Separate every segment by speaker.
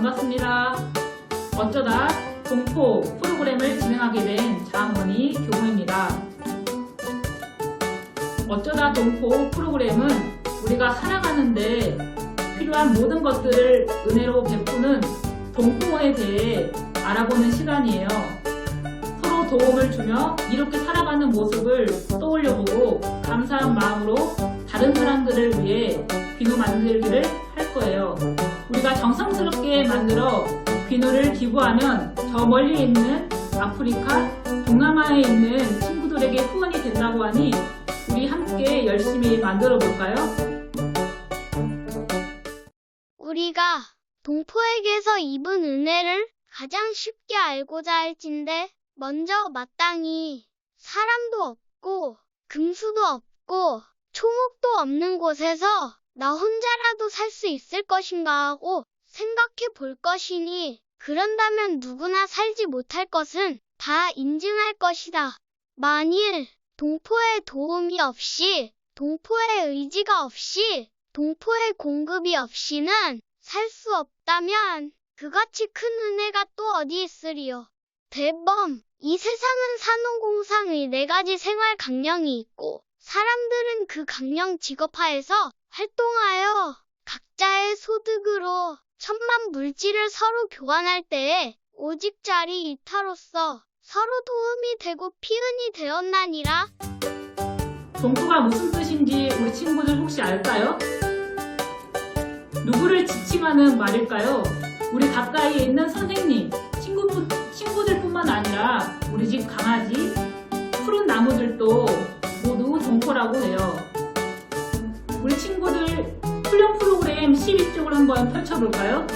Speaker 1: 반갑습니다. 어쩌다 동포 프로그램을 진행하게 된 장원희 교무입니다. 어쩌다 동포 프로그램은 우리가 살아가는데 필요한 모든 것들을 은혜로 베푸는 동포에 대해 알아보는 시간이에요. 서로 도움을 주며 이렇게 살아가는 모습을 떠올려보고 감사한 마음으로 다른 사람들을 위해 비누 만들기를 할 거예요. 우리가 정성스럽게 만들어 비누를 기부하면 저 멀리 있는 아프리카, 동남아에 있는 친구들에게 후원이 된다고 하니 우리 함께 열심히 만들어 볼까요?
Speaker 2: 우리가 동포에게서 입은 은혜를 가장 쉽게 알고자 할진데, 먼저 마땅히 사람도 없고, 금수도 없고, 초목도 없는 곳에서 나 혼자라도 살 수 있을 것인가 하고 생각해 볼 것이니, 그런다면 누구나 살지 못할 것은 다 인증할 것이다. 만일 동포의 도움이 없이, 동포의 의지가 없이, 동포의 공급이 없이는 살 수 없다면 그같이 큰 은혜가 또 어디 있으리요. 대범, 이 세상은 산업공상의 네 가지 생활 강령이 있고 사람들은 그 강령 직업하에서 활동하여 각자의 소득으로 천만 물질을 서로 교환할 때에 오직 자리 이타로서 서로 도움이 되고 피은이 되었나니라.
Speaker 1: 동포가 무슨 뜻인지 우리 친구들 혹시 알까요? 누구를 지칭하는 말일까요? 우리 가까이에 있는 선생님, 친구, 친구들뿐만 아니라 우리 집 강아지, 푸른 나무들도 모두 동포라고 해요. 우리 친구들 훈련 프로그램 12쪽을 한번 펼쳐볼까요?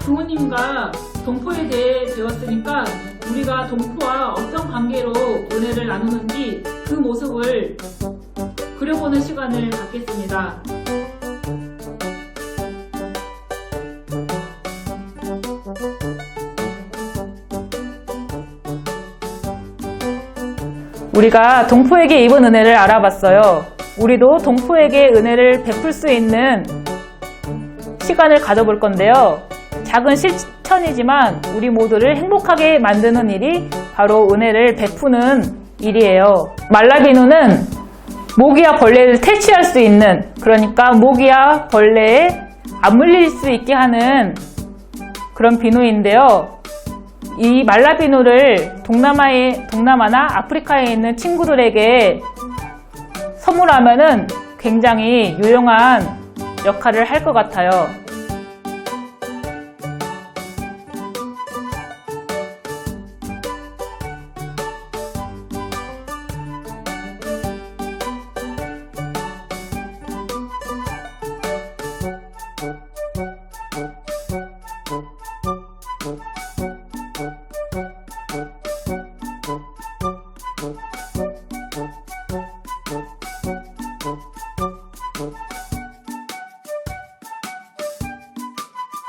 Speaker 1: 부모님과 동포에 대해 배웠으니까 우리가 동포와 어떤 관계로 은혜를 나누는지 그 모습을 그려보는 시간을 갖겠습니다. 우리가 동포에게 입은 은혜를 알아봤어요. 우리도 동포에게 은혜를 베풀 수 있는 시간을 가져볼 건데요. 작은 실천이지만 우리 모두를 행복하게 만드는 일이 바로 은혜를 베푸는 일이에요. 말라비누는 모기와 벌레를 퇴치할 수 있는 그러니까 모기와 벌레에 안 물릴 수 있게 하는 그런 비누인데요. 이 말라비누를 동남아에, 동남아나 아프리카에 있는 친구들에게 선물하면은 굉장히 유용한 역할을 할 것 같아요.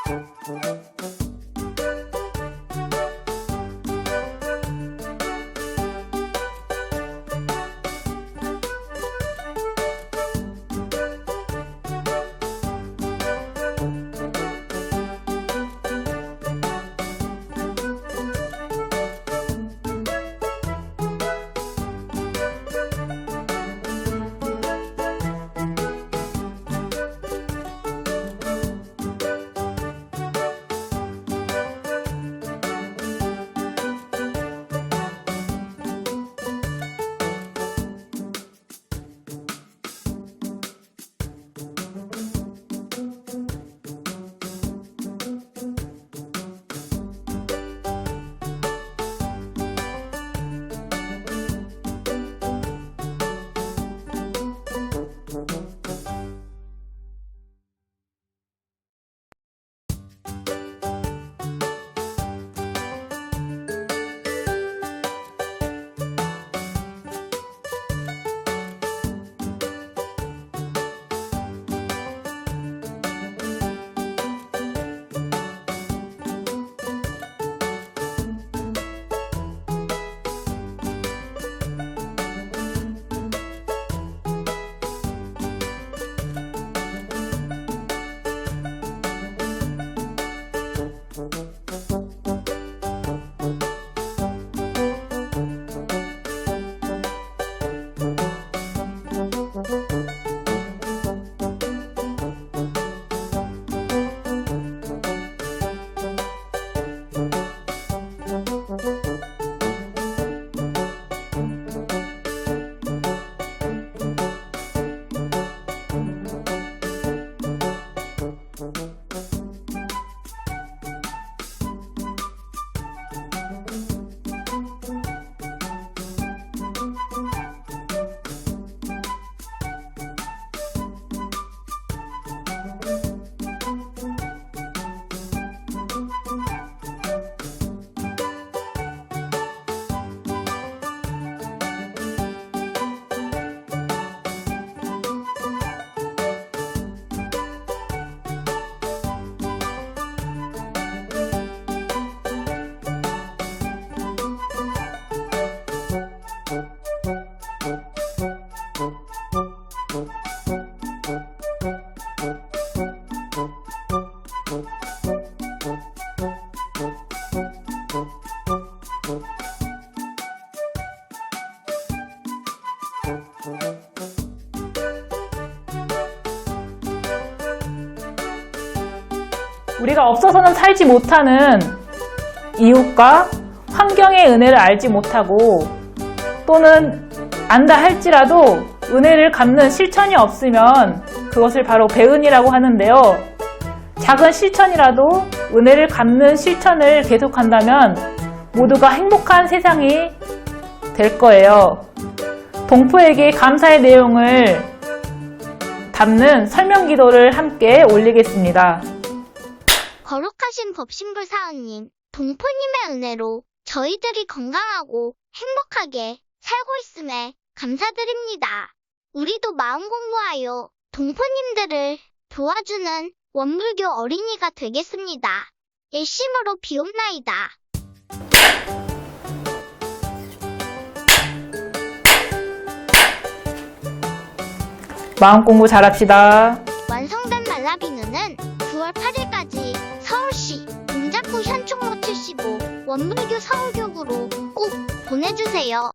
Speaker 1: Thank you. 우리가 없어서는 살지 못하는 이웃과 환경의 은혜를 알지 못하고 또는 안다 할지라도 은혜를 갚는 실천이 없으면 그것을 바로 배은이라고 하는데요. 작은 실천이라도 은혜를 갚는 실천을 계속한다면 모두가 행복한 세상이 될 거예요. 동포에게 감사의 내용을 담는 설명 기도를 함께 올리겠습니다.
Speaker 3: 거룩하신 법신불사은님, 동포님의 은혜로 저희들이 건강하고 행복하게 살고 있음에 감사드립니다. 우리도 마음 공부하여 동포님들을 도와주는 원불교 어린이가 되겠습니다. 예심으로 비옵나이다.
Speaker 1: 마음 공부 잘합시다.
Speaker 3: 완성된 말라비누는 9월 8일까지 서울시 동작구 현충로 75 원불교 서울교구로 꼭 보내주세요.